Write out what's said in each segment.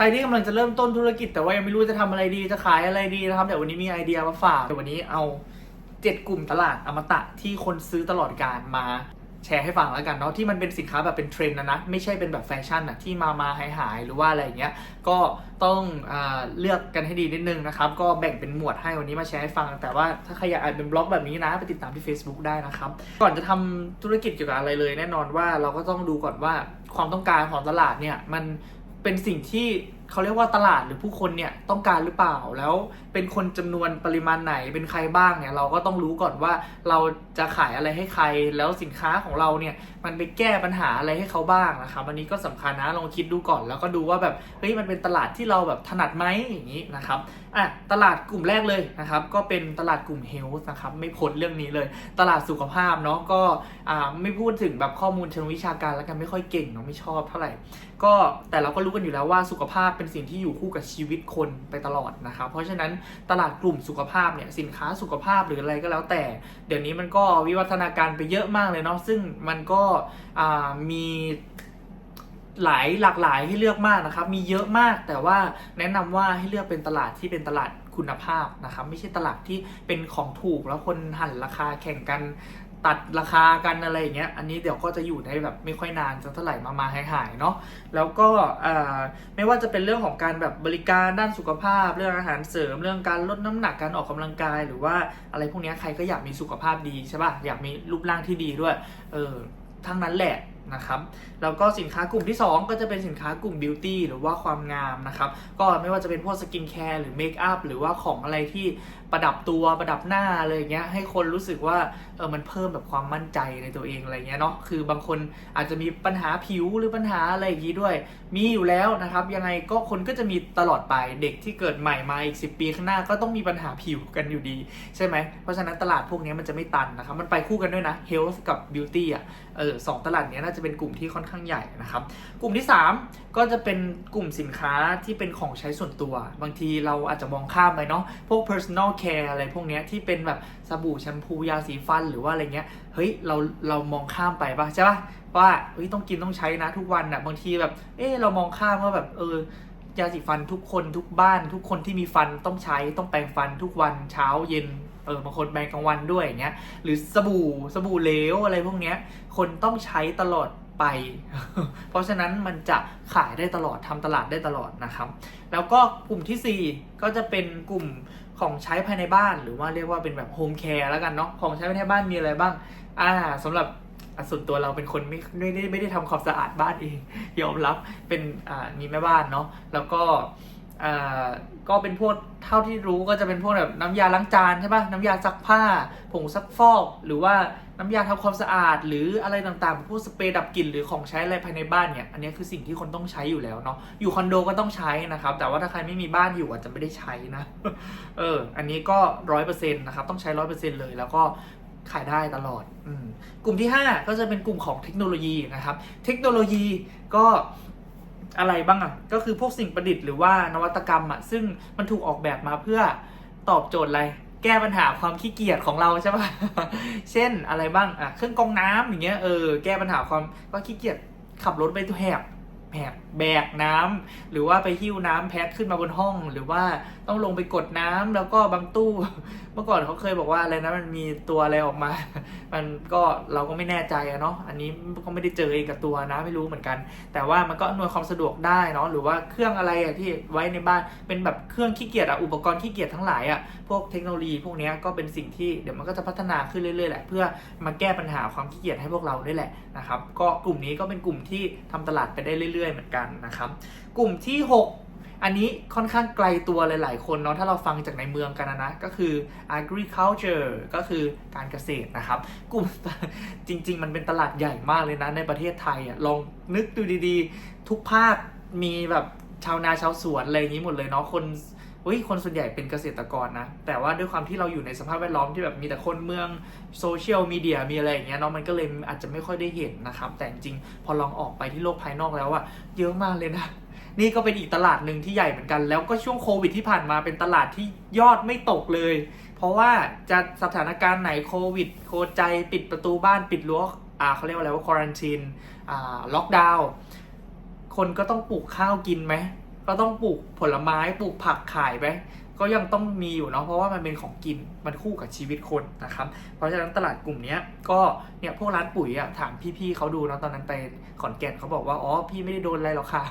ครที่กำลังจะเริ่มต้นธุรกิจแต่ว่ายังไม่รู้จะทำอะไรดีจะขายอะไรดีนะครับแต่วันนี้มีไอเดียมาฝากแต่วันนี้เอาเจ็ดกลุ่มตลาดอมตะที่คนซื้อตลอดการมาแชร์ให้ฟังแล้วกันเนาะที่มันเป็นสินค้าแบบเป็นเทรนด์นะนะไม่ใช่เป็นแบบแฟชั่นอะที่มามาหายหายหรือว่าอะไรอย่างเงี้ยก็ต้องอเลือกกันให้ดีนิดนึงนะครับ ก็แบ่งเป็นหมวดให้วันนี้มาแชร์ให้ฟัง แต่ว่าถ้าใครอยากอ่านเป็นบล็อกแบบนี้นะไปติดตามที่ Facebook ได้นะครับ ก่อนจะทำธุรกิจเกี่ยวกับอะไรเลย แน่นอนว่าเราก็ต้องดูก่อนว่าความต้องการของตลาดเนี่ยมัน เป็นสิ่งที่ เขาเรียกว่าตลาดหรือผู้คนเนี่ยต้องการหรือเปล่า แล้วเป็นคนจำนวนปริมาณไหนเป็นใครบ้างเนี่ยเราก็ต้องรู้ก่อนว่าเราจะขายอะไรให้ใคร แล้วสินค้าของเราเนี่ยมันไปแก้ปัญหาอะไรให้เขาบ้างนะครับอันนี้ก็สำคัญนะลองคิดดูก่อน แล้วก็ดูว่าแบบเฮ้ยมันเป็นตลาดที่เราแบบถนัดไหมอย่างนี้นะครับอะตลาดกลุ่มแรกเลยนะครับก็เป็นตลาดกลุ่มเฮลท์นะครับไม่พ้นเรื่องนี้เลย ตลาดสุขภาพเนาะก็อ่าไม่พูดถึงแบบข้อมูลเชิงวิชาการแล้วกันไม่ค่อยเก่งเนาะไม่ชอบเท่าไหร่ก็แต่เราก็รู้กันอยู่แล้วว่าสุขภาพเป็นสิ่งที่อยู่คู่กับชีวิตคนไปตลอดนะครับ เพราะฉะนั้นตลาดกลุ่มสุขภาพเนี่ยสินค้าสุขภาพหรืออะไรก็แล้วแต่ เดี๋ยวนี้มันก็วิวัฒนาการไปเยอะมากเลยเนาะซึ่งมันก็มีหลายหลากหลายให้เลือกมากนะครับ มีเยอะมากแต่ว่าแนะนำว่าให้เลือกเป็นตลาดที่เป็นตลาดคุณภาพนะครับ ไม่ใช่ตลาดที่เป็นของถูกแล้วคนหั่นราคาแข่งกัน ตัดราคากันอะไรอย่างเงี้ย อันนี้เดี๋ยวก็จะอยู่ได้แบบไม่ค่อยนานสักเท่าไหร่มามาหายหายๆเนาะ แล้วก็ไม่ว่าจะเป็นเรื่องของการแบบบริการด้านสุขภาพ เรื่องอาหารเสริม เรื่องการลดน้ำหนัก การออกกำลังกาย หรือว่าอะไรพวกนี้ใครก็อยากมีสุขภาพดีใช่ป่ะ อยากมีรูปร่างที่ดีด้วย เออ ทั้งนั้นแหละนะครับแล้วก็สินค้ากลุ่มที่ 2 ก็จะเป็นสินค้ากลุ่มบิวตี้หรือว่าความงามนะครับ ก็ไม่ว่าจะเป็นพวกสกินแคร์หรือเมคอัพหรือว่าของอะไรที่ ประดับตัวประดับหน้าอะไรอย่างเงี้ยให้คนรู้สึกว่าเออมันเพิ่มแบบความมั่นใจในตัวเองอะไรเงี้ยเนาะคือบางคนอาจจะมีปัญหาผิวหรือปัญหาอะไรอย่างงี้ด้วย มีอยู่แล้วนะครับ ยังไงก็คนก็จะมีตลอดไปเด็กที่เกิดใหม่มาอีก 10 ปีข้างหน้าก็ต้องมีปัญหาผิวกันอยู่ดี ใช่ไหมเพราะฉะนั้นตลาดพวกนี้มันจะไม่ตันนะครับ มันไปคู่กันด้วยนะ health กับ beauty อะเออสองตลาดนี้น่าจะเป็นกลุ่มที่ค่อนข้างใหญ่นะครับกลุ่มที่ 3 ก็จะเป็นกลุ่มสินค้าที่เป็นของใช้ส่วนตัว บางทีเราอาจจะมองข้ามไปเนาะพวก personal care อะไรพวกเนี้ยที่เป็นแบบสบู่แชมพูยาสีฟันหรือว่าอะไรเงี้ยเฮ้ยเราเรามองข้ามไปปะใช่ปะว่าเฮ้ยต้องกินต้องใช้นะทุกวันอะบางทีแบบ เออเรามองข้ามว่าแบบเออยาสีฟันทุกคนทุกบ้าน ทุกคนที่มีฟันต้องใช้ต้องแปรงฟันทุกวันเช้าเย็นเออบางคนแปรงกลางวันด้วยอย่างเงี้ยหรือสบู่สบู่เหลวอะไรพวกเนี้ยคนต้องใช้ตลอด ไป เพราะฉะนั้นมันจะขายได้ตลอดทำตลาดได้ตลอดนะครับ แล้วก็กลุ่มทีสี่ 4 ก็จะเป็นกลุ่มของใช้ภายในบ้าน หรือว่าเรียกว่าเป็นแบบโฮมแคร์แล้วกันเนาะของใช้ภายในบ้านมีอะไรบ้าง อ่าสำหรับส่วนตัวเราเป็นคนไม่ไม่ได้ไม่ได้ทำความสะอาดบ้านเองยอมรับเป็นอ่ามีแม่บ้านเนาะแล้วก็ อ่าก็เป็นพวกเท่าที่รู้ก็จะเป็นพวกแบบน้ำยาล้างจานใช่ปะน้ำยาซักผ้า ผงซักฟอก หรือว่าน้ำยาทำความสะอาด หรืออะไรต่างๆพวกสเปรย์ดับกลิ่นหรือของใช้อะไรภายในบ้านเนี่ยอันนี้คือสิ่งที่คนต้องใช้อยู่แล้วเนาะอยู่คอนโดก็ต้องใช้นะครับ แต่ว่าถ้าใครไม่มีบ้านอยู่อาจจะไม่ได้ใช้นะเออ อันนี้ก็ร้อยเปอร์เซ็นต์นะครับต้องใช้ร้อยเปอร์เซ็นต์เลยแล้วก็ขายได้ตลอดอกลุ่มที่ 5 ก็จะเป็นกลุ่มของเทคโนโลยีนะครับ เทคโนโลยีก็ อะไรบ้างอะก็คือพวกสิ่งประดิษฐ์หรือว่านวัตกรรมอะซึ่งมันถูกออกแบบมาเพื่อตอบโจทย์อะไรแก้ปัญหาความขี้เกียจของเราใช่ปะเช่นอะไรบ้างอะเครื่องกรองน้ำอย่างเงี้ยเออแก้ปัญหาความว่าขี้เกียจขับรถไปตัวแหบ แบกแบกน้ำหรือว่าไปหิ้วน้ำแพ็คขึ้นมาบนห้อง หรือว่าต้องลงไปกดน้ำแล้วก็บางตู้ เมื่อก่อนเขาเคยบอกว่าอะไรนะมันมีตัวอะไรออกมา มันก็เราก็ไม่แน่ใจอะเนาะอันนี้ก็ไม่ได้เจอเองกับตัวนะไม่รู้เหมือนกัน แต่ว่ามันก็อำนวยความสะดวกได้เนาะหรือว่าเครื่องอะไรอะที่ไว้ในบ้านเป็นแบบเครื่องขี้เกียจอะอุปกรณ์ขี้เกียจทั้งหลายอะพวกเทคโนโลยีพวกนี้ก็เป็นสิ่งที่เดี๋ยวมันก็จะพัฒนาขึ้นเรื่อยๆแหละเพื่อมาแก้ปัญหาความขี้เกียจให้พวกเราได้แหละนะครับก็กลุ่มนี้ก็เป็นกลุ่มที่ทำตลาดไปได้เรื่อยๆ เหมือนกันนะครับ กลุ่มที่ 6 อันนี้ค่อนข้างไกลตัวหลายๆ คนเนาะถ้าเราฟังจากในเมืองกันนะนะ ก็คือ agriculture ก็คือการเกษตรนะครับ กลุ่มจริง ๆ มันเป็นตลาดใหญ่มากเลยนะในประเทศไทยอะลองนึกดูดีๆ ทุกภาคมีแบบชาวนาชาวสวนอะไรอย่างนี้หมดเลยเนาะคน เฮ้ยคนส่วนใหญ่เป็นเกษตรกรนะ แต่ว่าด้วยความที่เราอยู่ในสภาพแวดล้อมที่แบบมีแต่คนเมืองโซเชียลมีเดียมีอะไรอย่างเงี้ยเนาะมันก็เลยอาจจะไม่ค่อยได้เห็นนะครับ แต่จริงๆพอลองออกไปที่โลกภายนอกแล้วอะเยอะมากเลยนะนี่ก็เป็นอีกตลาดหนึ่งที่ใหญ่เหมือนกัน แล้วก็ช่วงโควิดที่ผ่านมาเป็นตลาดที่ยอดไม่ตกเลย เพราะว่าจะสถานการณ์ไหนโควิด โคใจปิดประตูบ้านปิดรั้วอ่าเขาเรียกว่าอะไรว่าควอรันทีนอ่าล็อกดาวน์คนก็ต้องปลูกข้าวกินไหม ก็ก็ต้องปลูกผลไม้ปลูกผักขายไปก็ยังต้องมีอยู่เนาะเพราะว่ามันเป็นของกินมันคู่กับชีวิตคนนะครับ เพราะฉะนั้นตลาดกลุ่มนี้ก็เนี่ยพวกร้านปุ๋ยอะถามพี่ๆเขาดูเนาะตอนนั้นไปขอนแก่นเขาบอกว่าอ๋อพี่ไม่ได้โดนอะไรหรอกค่ะ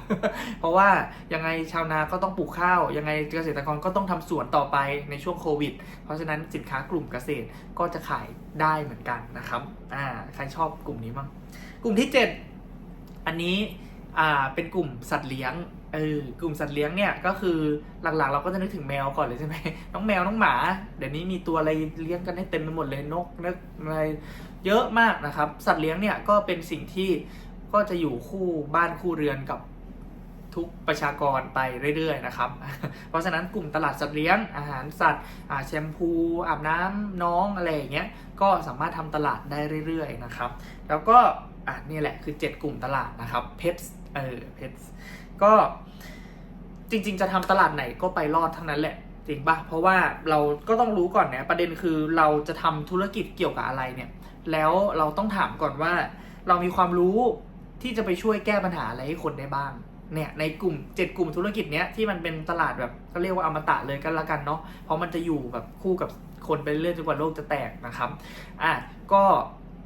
เพราะว่ายังไงชาวนาก็ต้องปลูกข้าว ยังไงเกษตรกรก็ต้องทำสวนต่อไปในช่วงโควิด เพราะฉะนั้นสินค้ากลุ่มเกษตรก็จะขายได้เหมือนกันนะครับอ่าใครชอบกลุ่มนี้บ้งกลุ่มที่ 7 อันนี้อ่าเป็นกลุ่มสัตว์เลี้ยง เออกลุ่มสัตว์เลี้ยงเนี่ยก็คือหลักๆ เราก็จะนึกถึงแมวก่อนเลยใช่ไหมน้องแมวน้องหมา เดี๋ยวนี้มีตัวอะไรเลี้ยงกันให้เต็มไปหมดเลยนกนกอะไรเยอะมากนะครับ สัตว์เลี้ยงเนี่ยก็เป็นสิ่งที่ก็จะอยู่คู่บ้านคู่เรือนกับทุกประชากรไปเรื่อยๆนะครับ เพราะฉะนั้นกลุ่มตลาดสัตว์เลี้ยง อาหารสัตว์แชมพูอาบน้ำน้องอะไรอย่างเงี้ยก็สามารถทำตลาดได้เรื่อยๆนะครับ แล้วก็อะนี่แหละคือ 7 กลุ่มตลาดนะครับเพ t เออเพ t ก็จริง ๆ จะทำตลาดไหนก็ไปรอดทั้งนั้นแหละจริงปะเพราะว่าเราก็ต้องรู้ก่อนนะประเด็นคือเราจะทำธุรกิจเกี่ยวกับอะไรเนี่ย แล้วเราต้องถามก่อนว่า เรามีความรู้ที่จะไปช่วยแก้ปัญหาอะไรให้คนได้บ้างเนี่ยในกลุ่ม 7 กลุ่มธุรกิจเนี้ยที่มันเป็นตลาดแบบก็เรียกว่าอมตะเลยกันละกันเนาะเพราะมันจะอยู่แบบคู่กับคนไปเรื่อยจนกว่าโลกจะแตกนะครับอะก็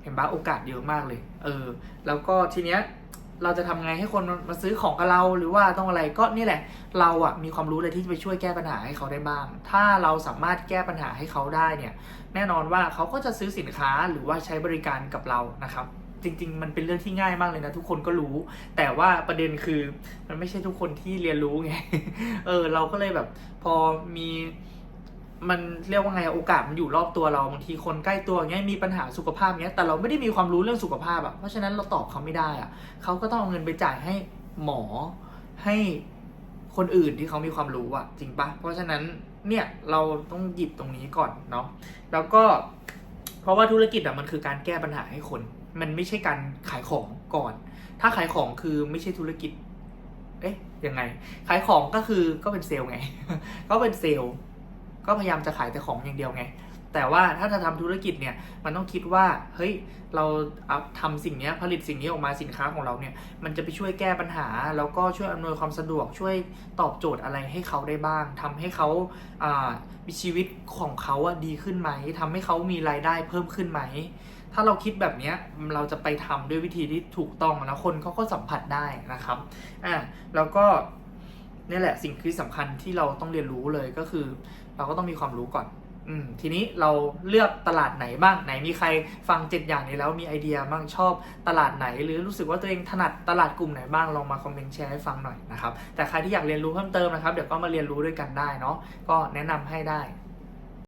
เห็นปะโอกาสเยอะมากเลย เออ แล้วก็ทีเนี้ย เราจะทำไงให้คนมาซื้อของกับเราหรือว่าต้องอะไรก็นี่แหละ เราอะมีความรู้เลยที่จะไปช่วยแก้ปัญหาให้เขาได้บ้าง ถ้าเราสามารถแก้ปัญหาให้เขาได้เนี่ย แน่นอนว่าเขาก็จะซื้อสินค้าหรือว่าใช้บริการกับเรานะครับ จริง ๆ มันเป็นเรื่องที่ง่ายมากเลยนะ ทุกคนก็รู้ แต่ว่าประเด็นคือมันไม่ใช่ทุกคนที่เรียนรู้ไงเออเราก็เลยแบบพอมี มันเรียกว่าไงโอกาสมันอยู่รอบตัวเราบางทีคนใกล้ตัวเงี้ยมีปัญหาสุขภาพเงี้ยแต่เราไม่ได้มีความรู้เรื่องสุขภาพอะเพราะฉะนั้นเราตอบเขาไม่ได้อะเขาก็ต้องเอาเงินไปจ่ายให้หมอให้คนอื่นที่เขามีความรู้อะจริงปะเพราะฉะนั้นเนี่ยเราต้องหยิบตรงนี้ก่อนเนาะแล้วก็ เพราะว่าธุรกิจอะมันคือการแก้ปัญหาให้คน มันไม่ใช่การขายของก่อน ถ้าขายของคือไม่ใช่ธุรกิจ เอ๊ะยังไง ขายของก็คือก็เป็นเซลล์ไง ก็เป็นเซลล์ ก็พยายามจะขายแต่ของอย่างเดียวไง แต่ว่าถ้าจะทำธุรกิจเนี่ยมันต้องคิดว่าเฮ้ยเราเอาทำสิ่งนี้ผลิตสิ่งนี้ออกมาสินค้าของเราเนี่ยมันจะไปช่วยแก้ปัญหา แล้วก็ช่วยอำนวยความสะดวกช่วยตอบโจทย์อะไรให้เขาได้บ้างทำให้เขาอ่ามีชีวิตของเขาอะดีขึ้นไหมทำให้เขามีรายได้เพิ่มขึ้นไหมถ้าเราคิดแบบนี้เราจะไปทำด้วยวิธีที่ถูกต้องแล้วคนเขาก็สัมผัสได้นะครับอะแล้วก็นี่แหละสิ่งที่สำคัญที่เราต้องเรียนรู้เลยก็คือ เราก็ต้องมีความรู้ก่อนอืมทีนี้เราเลือกตลาดไหนบ้างไหนมีใครฟังเจ็ดอย่างนี้แล้วมีไอเดียบ้างชอบตลาดไหน หรือรู้สึกว่าตัวเองถนัดตลาดกลุ่มไหนบ้างลองมาคอมเมนต์แชร์ให้ฟังหน่อยนะครับแต่ใครที่อยากเรียนรู้เพิ่มเติมนะครับเดี๋ยวก็มาเรียนรู้ด้วยกันได้เนาะก็แนะนำให้ได้